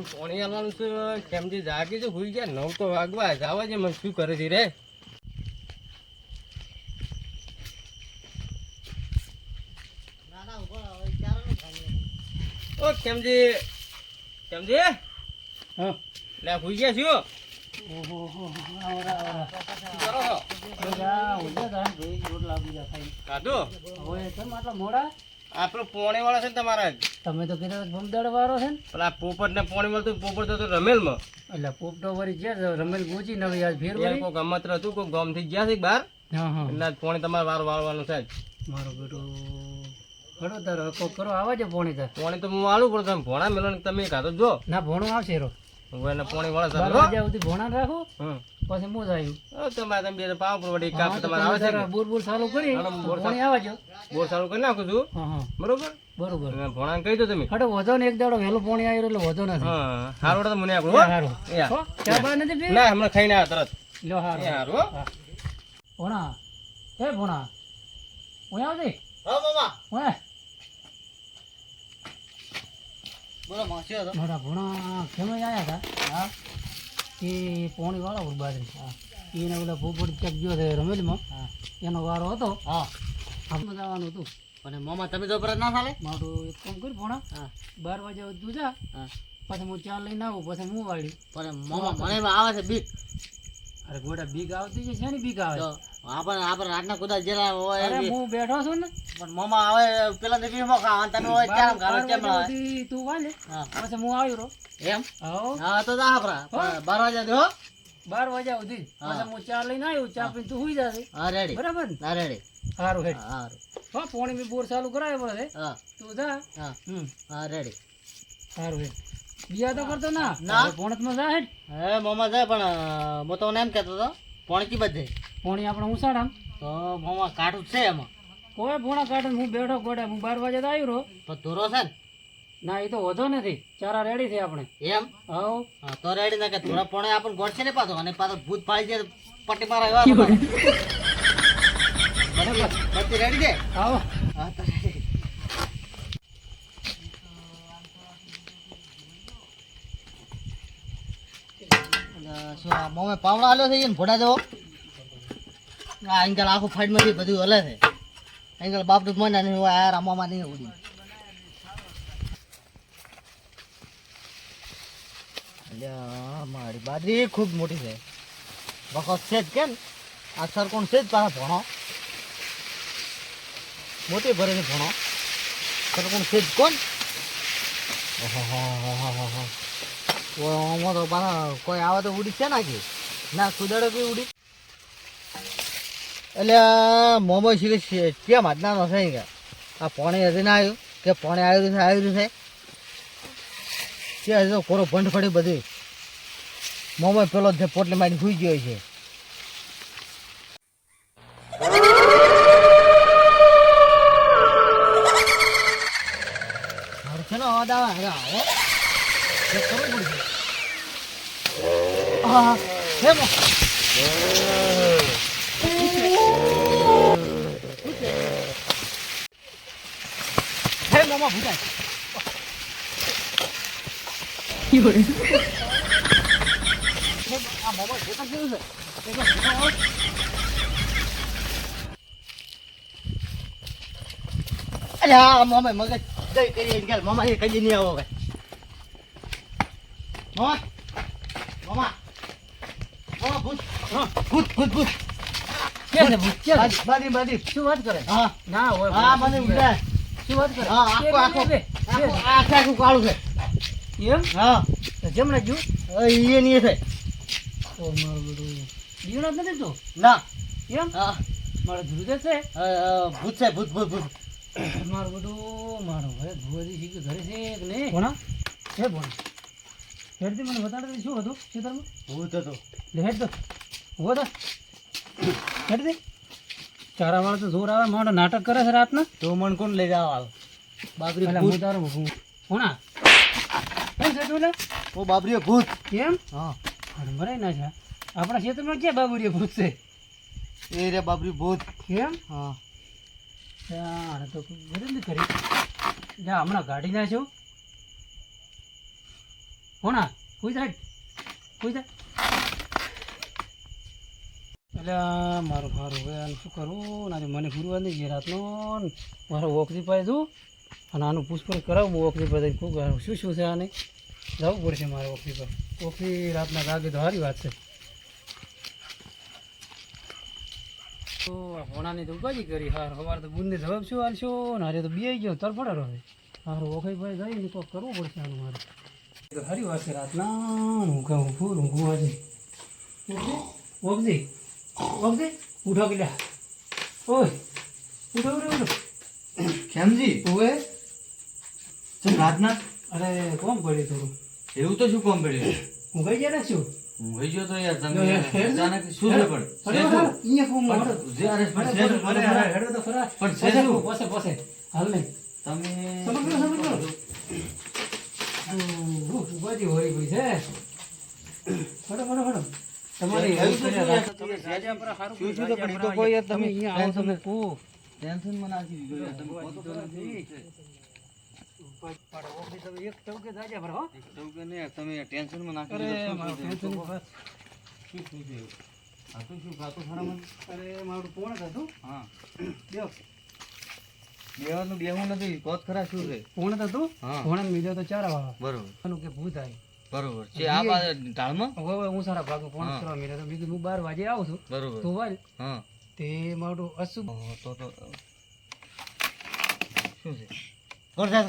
કેમજીને પાણી આવવાનું છે? કેમજી જાગી છે હોઈ ગયા. નવ તો વાગવા. જાવા છે મને શું કરે છે રે? ઓ કેમજી કેમજી હા. લે હુઈ ગયા છો? જા કેમ મોડા આપણો પોણી વાળો છે ને તમારા તમે તો કીધું ભમદડ વાળો છે ને? આ પોપટ ને પોણી મળતું પોપટ તો રમેલમાં. એટલે પોપટો વળી ગયા રમેલ આજ ફેર યાર વળી. કોઈ ગમત હતું કોઈ ગામથી ગયા છે બહાર એટલે પોણી તમારે વાર વાળવાનું છે. મારો બેટો ખડો તારો હકો કરો આવે છે પોણી તાર. પોણી તો હું વાળું પણ તમે ભોણા મેલો તમે ખાધો જો ના ભોણું આવશે રો હું એને પોણી વાળા ભણા રાખો. હમ. પછી મોજ આવ્યું તમારે તમે બે પાવ પર વળી કાપ તમારે આવે છે બોર બોર ચાલુ કરી હાલો, બોર પોણી આવે છે બોર સારું કરી નાખું છું? બરોબર? બરોબર. ભણા કહી દો તમે. હટો વધો ને એક દાડો વહેલો પોણી આવ્યો એટલે વધો નથી. હા હારું તો મને આપણું. સારું ચા બા નથી? ના હમણાં ખાઈને આવ્યા તરત. લ્યો હારું. હો. ભણા એ ભણા હું આવજે. હા મામા. હું બોલો માસી હતો. મારા ભણા કેમ આવ્યા હતા? હા? એ પોણી વાળા ઉરબાદરી હા. એને ઓલા પોપટ ચક ગયો છે રમેલમાં. એનો વારો હતો. હા. આમ જવાનું હતું. અને મામા તમે તો પર ના ચાલે? મારું એક કામ કરી પોણા હા. બાર વાગે તું જા. પછી હું ચા લઈને આવું પછી હું વાળી. પણ મામા મને આવે છે બીક. અરે ગોડા બીક આવતી છે શેની બીક આવે આપણે આપણે રાતના કુદા જેલા હોય અરે હું બેઠો છું ને. પણ મમા આવે પેલા દેવી મો ખા તમે હોય ત્યાં ઘર કેમ તું વાલે. હા. પછી હું આવ્યો રો એમ? હા તો જા આપરા બાર વાગ્યા દો બાર વાગ્યા સુધી. પછી હું ચા લઈને આવ્યો ચા પીને તું હુઈ જાશે હા રેડી બરાબર ને? હા રેડી સારું હેડ. હારું. હા પોણી મે બોર ચાલુ કરાય પડે હા. તું જા. હા. હમ. હા રેડી સારું હેડ. બીજા તો કરતો ના? ના. પોણતમાં જા હેડ. હે મમા જાય પણ હું તો એમ કહેતો હતો પોણી કી બધે? પોણી આપણે ઉસાડામ તો મામા કાઢું છે એમાં. કોઈ ભોણા કાઢે હું બેઠો ગોડે હું બાર વાગે તો આવ્યો રહો. તો ધોરો છે ને? ના એ તો વધો નથી. ચારા રેડી છે આપણે. એમ? હવ. હા તો રેડી ના કે થોડા પોણે આપણને ગોડશે ને પાછો? અને પાછો ભૂત પાડી દે પટ્ટી મારા એવા બરાબર? પછી રેડી છે? આવો હા મોમે પાવડો આલ્યો છે ઈને ભોડા દેવો આ અંકલ આખું ફાઈડમાંથી બધું હલે છે. અંકલ બાપ તો મને નહીં હોય આ રામામાં નહીં ઉડી મારી બાદરી ખૂબ મોટી છે. વખત છે જ કેમ? આ સરકોણ છે જ પાછા ભણો. મોટી ભરે છે ભણો. સરકોણ છે જ કોણ? ઓહોહોહોહોહો. ઓ, આમાં તો પાછા કોઈ આવે તો ઉડી છે નાખી. ના કુદડે બી ઉડી. એટલે મોમો શીખે કેમ આજના નો થઈ કે? આ પાણી હજી ના આવ્યું, કે પાણી આવ્યું છે આવ્યું છે? ત્યાં હજી કોરો ભંડ ફળી બધી મોમો પેલો જે પોટલી મારી સુઈ ગયો છે. છે ને અવાજ આવે અરે આવો ચેક કરવું પડશે હા હે મો હે મોમા ભૂતાય હે, આ મોમા ભૂતા કેવું છે એકવાર ભૂતા આવો. અરે આ મોમા મગજ દઈ કરી ગયેલ મોમા એ કદી નહીં આવો ભાઈ મોમા મોમા મોમા ભૂત હા, ભૂત ભૂત ભૂત. કે છે ભૂત? કે બાદી બાદી શું વાત કરે? હા. ના હોય હા મને ઉડાય. શું વાત કરે? હા આખો આખો આખો આખું કાળું છે. એમ? હા. જમણે જો એ નહીં છે. ઓ મારો બધું દીવડો નથી તો? ના. એમ? હા. મારો ધ્રુજે છે? ભૂત છે ભૂત ભૂત ભૂત. મારું બધું મારો હવે ભુવાજી શીખ ઘરે છે કે નહીં? ભણા છે ભણા હેડથી મને બતાડે શું હતું ખેતરમાં? ભૂત હતો. હેડ તો. ઊભો તો હેડ દે. ચારા વાળા તો જોર આવે મારો નાટક કરે છે રાતના. તો મન કોણ લઈ જાવ આવે? પેલા ભૂત. તારો હું ભણા કેમ છે તું ઓ બાબરી ભૂત. કેમ હા. અરે મરાય ના છે આપણા ક્ષેત્રમાં ક્યાં બાબરીએ ભૂત છે? એ રે બાબરી ભૂત. કેમ હા. તો નથી કરી. જા હમણાં ગાડી ના છો હોના કોઈ જાય કોઈ જાય એટલે આ મારું મારું હવે આનું શું કરું? આજે મને ફૂરવા નહીં રાતનો ને મારો ઓકરી પાય છું અને આનું પૂછપરછ કરાવું ઓકરી પાસે જઈને ખૂબ શું શું છે આને? જવું પડશે મારે ઓકરી પર ઓકરી રાતના લાગે તો સારી વાત છે. તો આ ભોણાની તો ઉપાજી કરી. હાર સવારે તો બુંદને જવાબ શું હાલશો ને હારે તો બે ગયો તરફડારો હવે હારું ઓખાઈ ભાઈ જઈને તો કરવું પડશે આનું મારે. સારી વાત છે, રાતના હું કહું ઊંઘું આજે ઓગજી ઓગજી ઉઠો કે લ્યા ઓય ઉઠો ઉઠો ઉઠો. ખેમજી ઓએ ચમ રાતના. અરે કોમ પડ્યું થોડું? એવું તો શું કોમ પડ્યું હું ગઈ ગયા શું? હું ગઈ ગયો તો યાર તમે. અચાનક શું છે પણ? છે શું? અહીંયા કોમ મારો. જે અરે છે શું? અરે હેડો. તો ખરા પણ છે શું? પાસે પાસે. હાલ નહીં. તમે સમજ ગયો, ઉભાજી હોરી ગઈ છે ફટો ફટો ફટો. તમારી હેલ્પ તો કર્યા શું યાર? પર હારું શું શું તો પણ તો કોઈ તમે તમે અહીંયા આવો તમે કહો. ટેન્શનમાં નાખી દીધું તમે કહો તો ખરા શું છે? તમે એક ચૌકે રાજા પર હો. એવું કે તમે ટેન્શનમાં નાખી દીધું. મારું શું શું છે? બસ. શું શું છે એવું? આ તો શું ખાતું ખરા અરે મારું કોણ હતું હા બેહો. બેવાનું બેહવું નથી કહો તો ખરા શું છે કોણ હતું હા કોણે મિલ્યો તો ચાર વાળા બરોબર કે ભૂત બરોબર. છે આ બાજુ ઢાળમાં? હવે હું સારા ભાગમાં ફોન કરવા મિલ્યો તો બીજું હું બાર વાગે આવું છું. બરોબર. તો વાર હા. તે મારું અશુભ. તો તો શું છે? કોણ છે?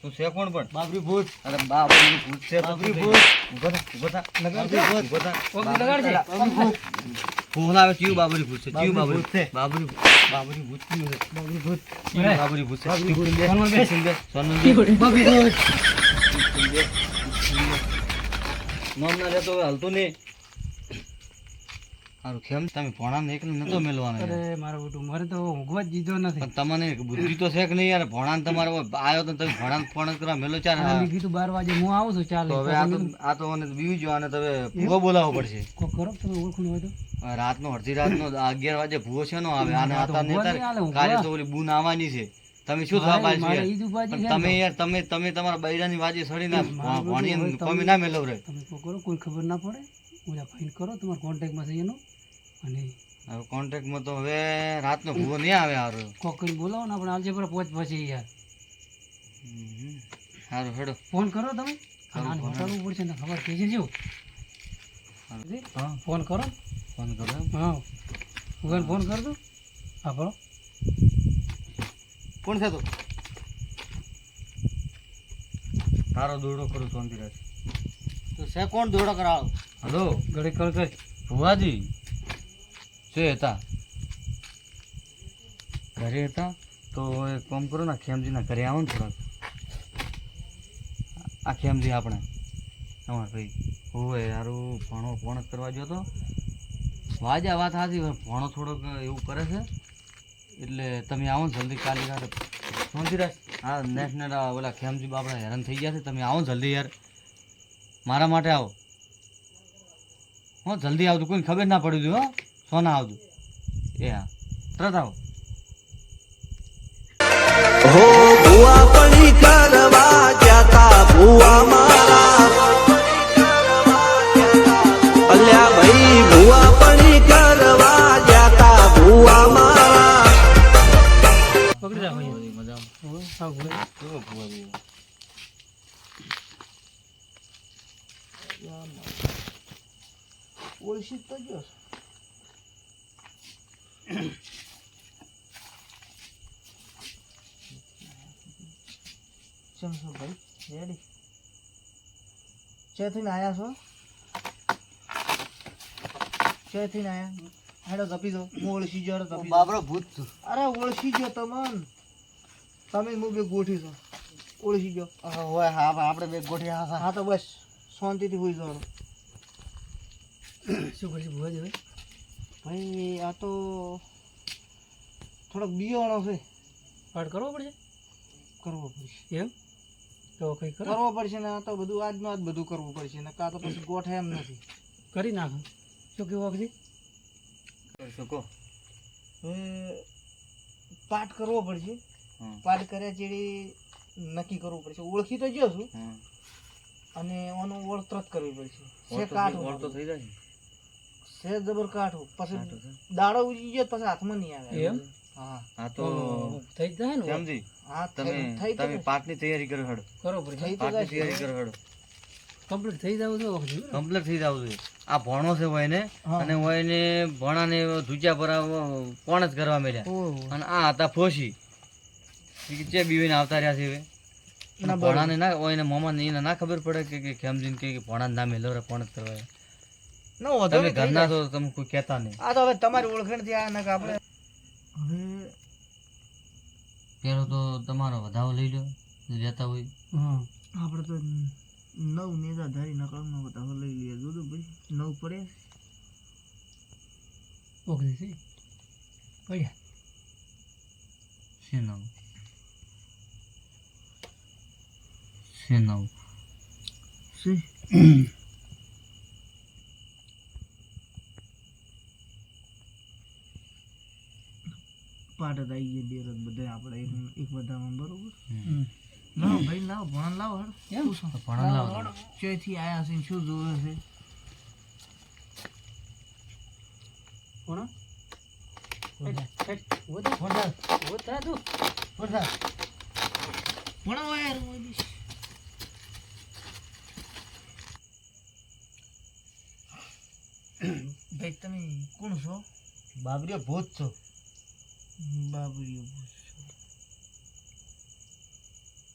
તું છે કોણ પણ? બાબરી ભૂત. અરે બાબરી ભૂત છે બાબરી ભૂત. ઊભો થા ઊભો થા બાબરી ભૂત ઊભો થા. ઓગળી લગાડજે. બાબરી ભૂત. ફોન આવે ચિયું બાબરી ભૂત છે? ચિયું બાબરી ભૂત બાબરી બાબરી ભૂત કયું છે? બાબરી ભૂત. ચિયું બાબરી ભૂત છે. બાબરી ભૂત. ફોનમાં બેસ. સોનમ બે બાબરી ભૂત. નોમ ના લેતો હવે હાલતો નહીં. સારું કેમ? તમે ભણાને એકને નતો મેલવાનો અરે મારો બેટું મારે તો ઊંઘવા જ દીધો નથી. પણ તમને બુદ્ધિ તો છે કે નહીં યાર? ભણાને તમારે આવ્યો તો તમે ભોણા ફોન કરવા મેલો ચાર. મેં કીધું બાર વાગે હું આવું છું ચાલો. હવે આ તો આ તો મને બીવી જો આને તમે ભૂવો બોલાવવો પડશે. કો કરો તમે ઓળખું હોય તો? રાતનો અડધી રાતનો અગિયાર વાગે ભૂવો છે નો આવે આને આતા નહીં કાલે તો ઓલી બૂન આવવાની છે. તમે શું થવા પાડશો તમે યાર તમે તમે તમારા બૈરાની વાજી સડી ના હવે તમે- ના મેલવ રે. તમે કોક કરો કોઈ ખબર ના પડે. ઓલા ફાઇન કરો તમારા કોન્ટેક્ટમાં છે એનો. અને હવે કોન્ટ્રાક્ટમાં તો હવે રાતનો ભૂવો નહીં આવે હારો. કોક કરીને બોલાવો ને આપણે આલજે પર પહોંચ પછી યાર. સારું હેડો. ફોન કરો તમે. આને. પડશે ને ખબર કે જજો ફોન કરો. ફોન કરો હા. ફોન કર દઉં હા બોલો. કોણ છે તું? તારો દોડો કરું શાંતિ રાખ. તો છે કોણ દોડો કરાવો? હલો ઘડી કર કઈ. ભુવાજી છે હતા? ઘરે હતા? તો એક કામ કરો ને ખેમજીના ઘરે આવો ને થોડાક. આ ખેમજી આપણે. અમાર ભાઈ. હોય યારું ભણો ભણ કરવા ગયો તો? વાજા વાત સાચી ભણો થોડોક એવું કરે છે? એટલે તમે આવો ને જલ્દી કાલે રાતે શાંતિ રાખ હા નેશનલ ઓલા ખેમજી બાપડા હેરાન થઈ ગયા છે. તમે આવો જલ્દી યાર. મારા માટે આવો. હો, જલ્દી આવતું કોઈને ખબર ના પડી હો. સોના આવતું એ હા. તરત આવો. હો મારા. અલ્યા ભાઈ ઓળખી તો છો ભાઈ રેડી ચેથી છો ચેથી હેડો તપી દો હું ઓળખી ગયો બાબરો ભૂત. અરે ઓળખી ગયો તમન તમે હું બે ગોઠી છો. ઓળખી ગયો. હા, હોય હા આપણે બે ગોઠી હા હા તો બસ. શાંતિથી હોઈ જવાનું. શું કરશું ભૂવા હવે? ભાઈ આ તો થોડોક બિયાણો છે. પાઠ કરવો પડશે? કરવો પડશે. એમ? તો કંઈ કરો? કરવો પડશે ને આ તો બધું આજનું આજ બધું કરવું પડશે. ને કાં તો પછી ગોઠે એમ નથી. કરી નાખો. શું કેવું વખતે શું કહો? હવે પાઠ કરવો પડશે. પાઠ કર્યા ચેડી નક્કી કરવું પડશે. ઓળખી તો ગયો છું. અને ઓનું ઓળતરત કરવી પડશે. છે કાઠું થઈ જાય છે જબર કાઠું પછી દાડો ઉજી ગયો પછી હાથમાં નહીં આવે. એમ? હા. તો થઈ જાય ને સમજી હા તમે તમે પાઠની તૈયારી કરો હડો. કરો થઈ પાઠની તૈયારી કરો હડો. કમ્પ્લીટ થઈ જવું જોઈએ કમ્પ્લીટ થઈ જવું છે આ ભણો છે હોય ને અને હોય ને ભણાને ધુજા પર કોણ જ કરવા મળ્યા અને આ હતા ફોસી ઈ બીવીને આવતા રહ્યા છે હવે. ભણાને ના હોય ને મોમાં એને ના ખબર પડે કે કે ખેમજીને કે ભણાને ના મેલો રે કોણ કરવા. ના, તમે ઘરના. છો તમે કોઈ કહેતા નહીં. આ તો હવે તમારી ઓળખાણથી આ ને કે આપણે હવે પેલો તો તમારો વધાવો લઈ લો લેતા હોય. હા. આપણે તો નવ નેતા ધારી નકળનો વધાવો લઈ લઈએ. જોજો ભાઈ નવ પડે. ઓકે છે પડ્યા. છે નવ? છે નવ છે પાટ આવી ગયા બે રથ બધા આપણે એક બધામાં બરોબર? હમ. ભાઈ લાવ ભણ લાવ છે? ભણા લાવો. ચોથી આયા છે શું જોવે છે? કોણ? હેટ, વધા. વધા તું. ભણાવો યાર મોદી ભાઈ તમે કોણ છો બાબરીઓ ભૂત છો. બાબરીઓ ભૂત છો.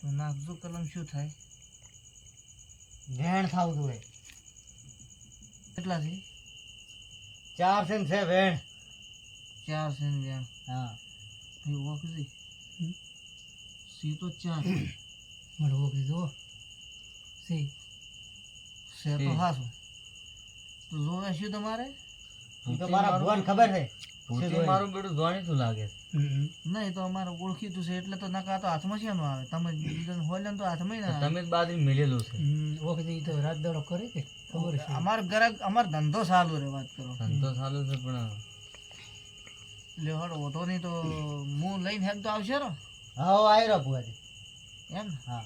તો નાખજો કલમ શું થાય? વેણ થાવ તું કેટલા છે ચાર છે ને છે વેણ. ચાર છે વેણ. હા. ભાઈ ઓખજી. સી તો ચાર. મને ઓખજી જો સી. છે તો. હાસું. તો જોવે શું તમારે? તો મારા ભુવન ખબર છે. ભૂતે મારું બેડું જાણીતું લાગે ના એ તો અમારે ઓળખીતું છે એટલે તો નકા તો હાથમાં છે આવે? તમે બીજાને હોય તો હાથમાં ના તમે જ મેલેલું છે. ઓકે તો રાત દાડો કરે કે ખબર છે. અમાર ગ્રાહક અમાર ધંધો સારું રે વાત કરો. ધંધો ચાલુ છે પણ લે હડો ઓટો નહીં તો હું લઈને હેમ તો આવશે રો હા આવ્યો ભુવાજી એમ ને? હા.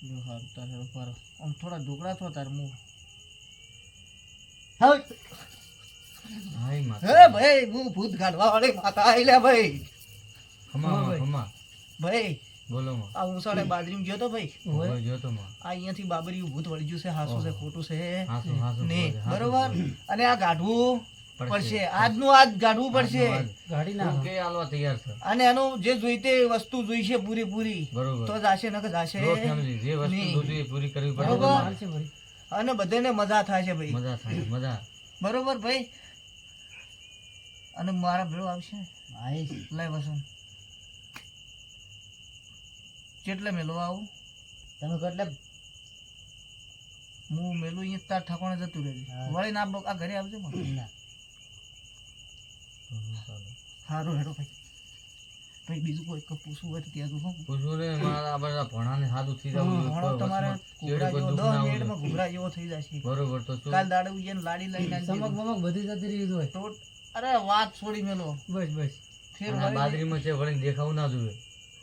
જો હાર તારે ઉપર આમ થોડા ઢોકળા થો તારમાં હે ભાઈ હું ભૂત કાઢવા વાળી માતા આઈ લે ભાઈ ખમા હા, માં, ભાઈ. બોલો આ ઉસાડે બાજરીમાં ગયો તો ભાઈ? હોય. હોય આ અહીંયાથી બાબરી ભૂત વળી ગયું છે હાસું છે ખોટું છે. હાસુ હાસુ ને બરોબર? અને આ ગાઢવું પડશે. પડશે. આજનું આજ ગાઢવું પડશે. ગાડી ના કે આલવા તૈયાર છે. અને એનું જે જોઈતે વસ્તુ જોઈશે પૂરી પૂરી તો જાશે નકર જાશે. જે વસ્તુ. પૂરી કરવી પડે અને બધાને મજા થાય છે ભાઈ. મજા થાય મજા. બરોબર ભાઈ? અને મારા ભેળો આવશે? લાય વસન. કેટલે મેલો આવું? તમે કેટલે? હું મેલું અહીંયા તાર ઠાકોણે જતું રહેજે. વળી ના આ ઘરે આવજો મને. સારું હેડો ભાઈ. ભાઈ બીજું કોઈ પૂછવું હોય તો ત્યાં જો હો. પૂછવું રે મારા બધા ભણાને સાદું થઈ જવું ભણો તમારે દસ મિનિટમાં ઘૂઘરા જેવો થઈ જશે. બરોબર તો કાલ દાડે ઉજ્જૈન લાડી લઈને. ચમક બમક બધી જતી રહી હોય. તો અરે વાત છોડી મેલો. બસ બસ. ફેર આ છે વળીને દેખાવું ના જોઈએ.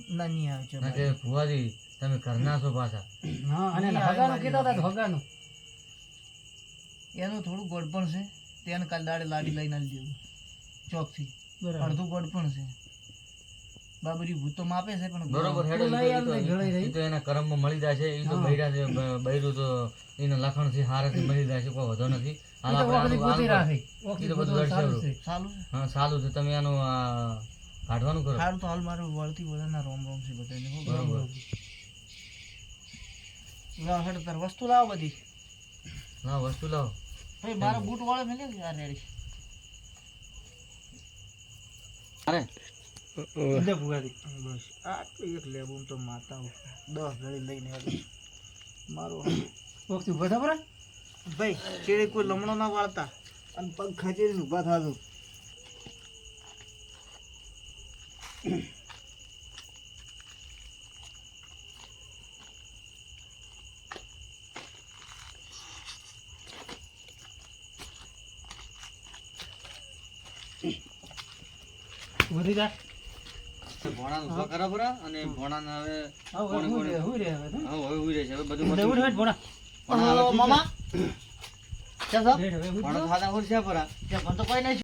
ના નહીં આવે છે ફુવાજી તમે ઘરના છો પાછા. હા અને હગાનું કીધા હતા હગાનું. એનું થોડું ગોળ પણ છે. તેને કાલ દાડે લાડી લઈને આવી દેવું. ચોકથી. થી અડધું ગોળ પણ છે. બાબરી ભૂતો માપે છે પણ બરોબર હેડો એ તો- એના કર્મમાં મળી જાય છે એ તો બૈરા છે બૈરું તો એના લખણથી હારેથી મળી જાય છે કોઈ વધો નથી. હાલ આપણે તો બધું સારું સારું છે. હા સારું છે. તમે આનું કાઢવાનું કરો. સારું તો હાલ મારું વળતી બધાના રોમ રોમ છે બધાને બરોબર. લાવ હેડ તાર વસ્તુ લાવો બધી. ના વસ્તુ લાવો. ભાઈ મારો બૂટ વાળો મેલે યાર રેડી. અરે લે. ભુગાડી બસ. આટલું એક લેવું તો માતા દસ ઘડી લઈને આવ્યો મારો બરા? ભાઈ ચેડે કોઈ લમણો ના વાળતા. અને પગ ખચેરીને ઊભા થાતું વધી જા ભોણાનું ઊભા કરો પરા અને ભોણાને હવે હા હવે હું રે હવે તો. હવે હવે ઉઈ રહેશે હવે બધું ઉઠ, ઉઠ, ભોણા. છે? મામા છો? ઉઠ ભોણા ખાધા હોય છે પરા ત્યાં પણ તો કોઈ નહીં